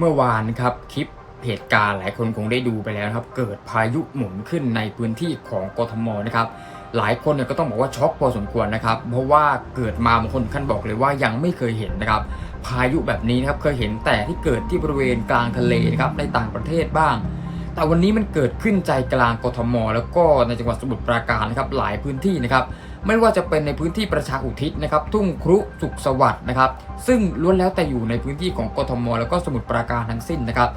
เมื่อวานครับคลิปเหตุการณ์หลายคนคงได้ดูไปแล้วครับ เกิดพายุหมุนขึ้นในพื้นที่ของกทมนะครับ หลายคนเนี่ยก็ต้องบอกว่าช็อกพอสมควรนะครับ เพราะว่าเกิดมาบางคนขั้นบอกเลยว่ายังไม่เคยเห็นนะครับ พายุแบบนี้นะครับเคยเห็นแต่ที่เกิดที่บริเวณกลางทะเลนะครับในต่างประเทศบ้าง แต่วันนี้มันเกิดขึ้นใจกลางกทม แล้วก็ในจังหวัดสมุทรปราการนะครับหลายพื้นที่นะครับไม่ว่าจะเป็นในพื้นที่ประชาอุทิศนะครับทุ่งครุสุขสวัสดิ์นะครับซึ่งล้วนแล้วแต่อยู่ในพื้นที่ของกทม แล้วก็สมุทรปราการทั้งสิ้นนะครับ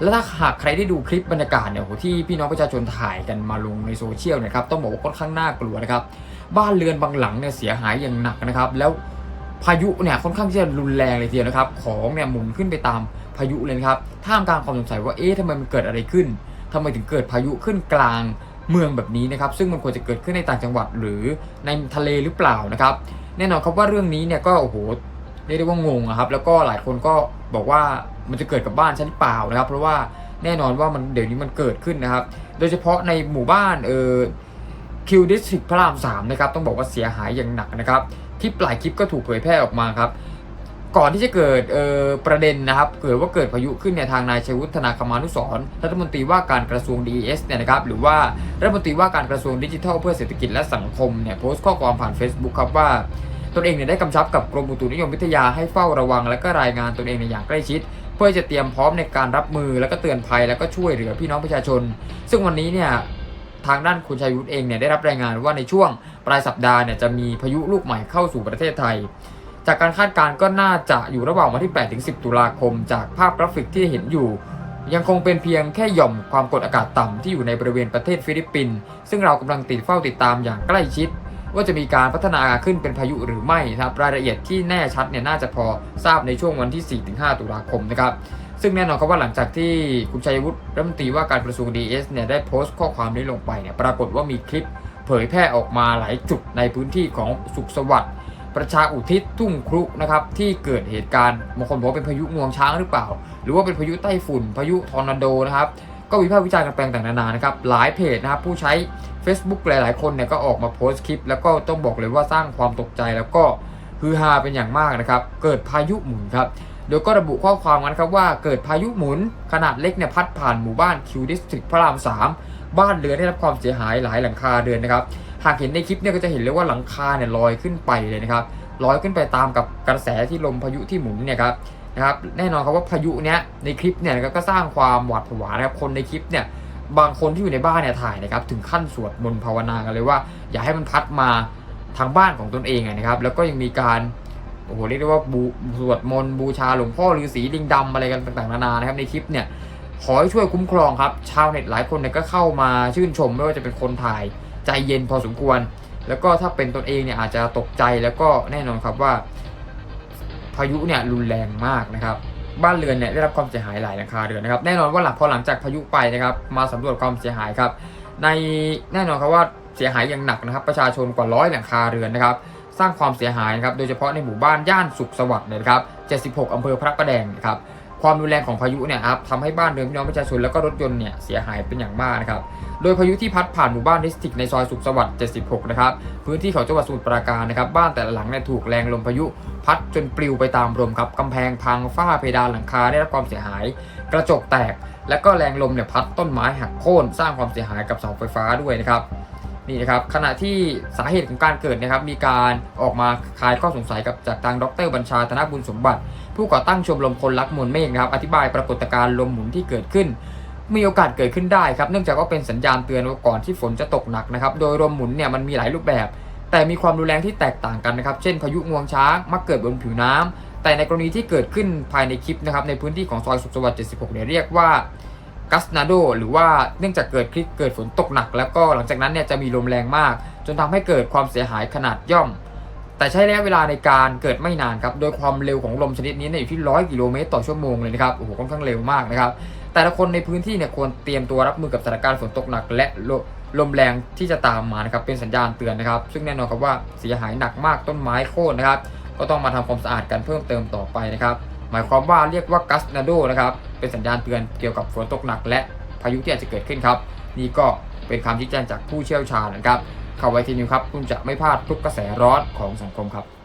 และถ้าหากใครได้ดูคลิปบรรยากาศเนี่ยที่พี่น้องประชาชนถ่ายกันมาลงในโซเชียลนะครับต้องบอกว่าค่อนข้างน่ากลัวนะครับบ้านเรือนบางหลังเนี่ยเสียหายอย่างหนักนะครับแล้วพายุเนี่ยค่อนข้างที่จะรุนแรงเลยทีเดียวนะครับ ของเนี่ยหมุนขึ้นไปตามพายุเลยครับท่ามกลางความสงสัยว่าเอ๊ะทำไมมันเกิดอะไรขึ้น ทำไมถึงเกิดพายุขึ้นกลางเมืองแบบนี้นะครับ ซึ่งมันควรจะเกิดขึ้นในต่างจังหวัดหรือในทะเลหรือเปล่านะครับ แน่นอนครับว่าเรื่องนี้เนี่ยก็โอ้โหเรียกได้ว่างงครับ แล้วก็หลายคนก็บอกว่ามันจะเกิดกับบ้านฉันหรือเปล่านะครับ เพราะว่าแน่นอนว่ามันเดี๋ยวนี้มันเกิดขึ้นนะครับ โดยเฉพาะในหมู่บ้านเออคิวดิสทริกพระรามสามนะครับต้องบอกว่าเสียหายอย่างหนักนะครับคลิปหลายคลิปก็ถูกเผยแพร่ออกมาครับ ก่อนที่จะเกิดประเด็นนะครับ เกิดว่าเกิดพายุขึ้นในยทางนายชัยวุฒนาคมานุสรรัฐมนตรีว่าการกระทรวง DES เนี่ยนะครับหรือว่ารัฐมนตรีว่าการกระทรวงดิจิทัลเพื่อเศรษฐกิจและสังคมเนี่ยโพสต์ข้อความผ่าน Facebook ครับว่าตนเองเนี่ยได้กำชับกับกรมอุตุนิยมวิทยาให้เฝ้าระวัง และก็รายงานตนเองในอย่างใกล้ชิด เพื่อจะเตรียมพร้อมในการรับมือแล้วก็เตือนภัยแล้วก็ช่วยเหลือพี่น้องประชาชน ซึ่งวันนี้เนี่ยทางด้านคุณชัยวุฒิเองเนี่ยได้รับรายงานว่าในช่วงปลายสัปดาห์เนี่ยจะมีพายุลูกใหม่เข้าสู่ประเทศไทย จากการคาดการณ์ก็น่าจะอยู่ระหว่างวันที่ 8 ถึง 10 ตุลาคม จากภาพกราฟิกที่เห็นอยู่ ยังคงเป็นเพียงแค่หย่อมความกดอากาศต่ำที่อยู่ในบริเวณประเทศฟิลิปปินส์ซึ่งเรากำลังติดเฝ้าติดตามอย่างใกล้ชิด ว่าจะมีการพัฒนาขึ้นเป็นพายุหรือไม่นะครับรายละเอียดที่แน่ชัดเนี่ยน่าจะพอทราบในช่วงวันที่ 4-5 ตุลาคมนะครับซึ่งแน่นอนครับว่าหลังจากที่คุณชัยวุฒิรัฐมนตรีว่าการกระทรวง DS เนี่ยได้โพสต์ข้อความนี้ลงไปเนี่ยปรากฏว่ามีคลิปเผยแพร่ออกมาหลายจุดในพื้นที่ของสุขสวัสดิ์ ประชาอุทิศทุ่งครุนะครับที่เกิดเหตุการณ์บางคนบอกว่าเป็นพายุงวงช้างหรือเปล่า หรือว่าเป็นพายุไต้ฝุ่น พายุทอร์นาโดนะครับก็วิพากษ์วิจารณ์กันไปต่างๆนานานะครับหลายเพจนะครับผู้ใช้ Facebook หลายๆ คนเนี่ยก็ออกมาโพสต์คลิป แล้วก็ต้องบอกเลยว่าสร้างความตกใจแล้วก็ฮือฮาเป็นอย่างมากนะครับเกิดพายุหมุนครับโดยก็ระบุข้อความกันครับว่าเกิดพายุหมุนขนาดเล็กเนี่ยพัดผ่านหมู่บ้านคิวดิสตริกพระราม 3 บ้านเรือนได้รับความเสียหายหลายหลังคาเรือนนะครับ หากเห็นในคลิปเนี่ยก็จะเห็นเลยว่าหลังคาเนี่ยลอยขึ้นไปเลยนะครับลอยขึ้นไปตามกับกระแสที่ลมพายุที่หมุนเนี่ยครับนะครับแน่นอนครับว่าพายุเนี้ยในคลิปเนี่ยก็สร้างความหวาดผวานะครับคนในคลิปเนี่ยบางคนที่อยู่ในบ้านเนี่ยถ่ายนะครับถึงขั้นสวดมนต์ภาวนากันเลยว่า อย่าให้มันพัดมาทางบ้านของตนเองนะครับ แล้วก็ยังมีการโอ้โหเรียกได้ว่าบูสวดมนต์บูชาหลวงพ่อฤาษีลิงดำอะไรกันต่างๆนานานะครับในคลิปเนี่ยขอให้ช่วยคุ้มครองครับ ชาวเน็ตหลายคนเนี่ยก็เข้ามาชื่นชมไม่ว่าจะเป็นคนถ่าย ใจเย็นพอสมควร แล้วก็ถ้าเป็นตนเองเนี่ยอาจจะตกใจแล้วก็แน่นอนครับว่า พายุเนี่ยรุนแรงมากนะครับ บ้านเรือนเนี่ยได้รับความเสียหายหลายหลังคาเรือนนะครับ แน่นอนว่าหลังพอหลังจากพายุไปนะครับ มาสำรวจความเสียหายครับ ในแน่นอนครับว่าเสียหายอย่างหนักนะครับ ประชาชนกว่าร้อยหลังคาเรือนนะครับสร้างความเสียหายนะครับ โดยเฉพาะในหมู่บ้านย่านสุขสวัสดิ์เนี่ยนะครับ 76 อำเภอพระประแดงนะครับ ความรุนแรงของพายุเนี่ยครับทำให้บ้านเรือนพี่น้องประชาชนแล้วก็รถยนต์เนี่ยเสียหายเป็นอย่างมากนะครับ โดยพายุที่พัดผ่านหมู่บ้านดิสติกในซอยสุขสวัสดิ์ 76 นะครับ พื้นที่ของจังหวัดสมุทรปราการนะครับ บ้านแต่ละหลังเนี่ยถูกแรงลมพายุ พัดจนปลิวไปตามลมครับกำแพงพังฝ้าเพดานหลังคาได้รับความเสียหาย กระจกแตก และก็แรงลมเนี่ยพัดต้นไม้หักโค่นสร้างความเสียหายกับเสาไฟฟ้าด้วยนะครับ นี่นะครับขณะที่สาเหตุของการเกิดนะครับมีการออกมาคลายข้อสงสัยกับจากทางดรบัญชาธนบุญสมบัติ ผู้ก่อตั้งชมรมคนรักมวลเมฆนะครับอธิบายปรากฏการณ์ลมหมุนที่เกิดขึ้น มีโอกาสเกิดขึ้นได้ครับเนื่องจากว่าเป็นสัญญาณเตือนว่าก่อนที่ฝนจะตกหนักนะครับโดยลมหมุนเนี่ยมันมีหลายรูปแบบ แต่มีความรุนแรงที่แตกต่างกันนะครับเช่นพายุงวงช้างมักเกิดบนผิวน้ำแต่ในกรณีที่เกิดขึ้นภายในคลิปนะครับในพื้นที่ของซอยสุขสวัสดิ์76เนี่ยเรียกว่า กัสนาโดหรือว่าเนื่องจากเกิดคลิปเกิดฝนตกหนัก แล้วก็หลังจากนั้นเนี่ยจะมีลมแรงมาก จนทำให้เกิดความเสียหายขนาดย่อม แต่ใช้ระยะเวลาในการเกิดไม่นานครับ โดยความเร็วของลมชนิดนี้เนี่ยอยู่ที่ 100 กิโลเมตรต่อชั่วโมงเลยนะครับโอ้โหค่อนข้างเร็วมากนะครับ แต่ละคนในพื้นที่เนี่ยควรเตรียมตัวรับมือกับสถานการณ์ฝนตกหนัก และลมลมแรงที่จะตามมานะครับเป็นสัญญาณเตือนนะครับ ซึ่งแน่นอนครับว่าเสียหายหนักมากต้นไม้โค่นนะครับ ก็ต้องมาทำความสะอาดกันเพิ่มเติมต่อไปนะครับ หมายความว่าเรียกว่ากัสนาโดนะครับเป็นสัญญาณเตือนเกี่ยวกับฝนตกหนัก และพายุที่อาจจะเกิดขึ้นครับ นี่ก็เป็นคำชี้แจงจากผู้เชี่ยวชาญนะครับ เข้าไว้ทีนี้ครับ คุณจะไม่พลาดทุกกระแสร้อนของสังคมครับ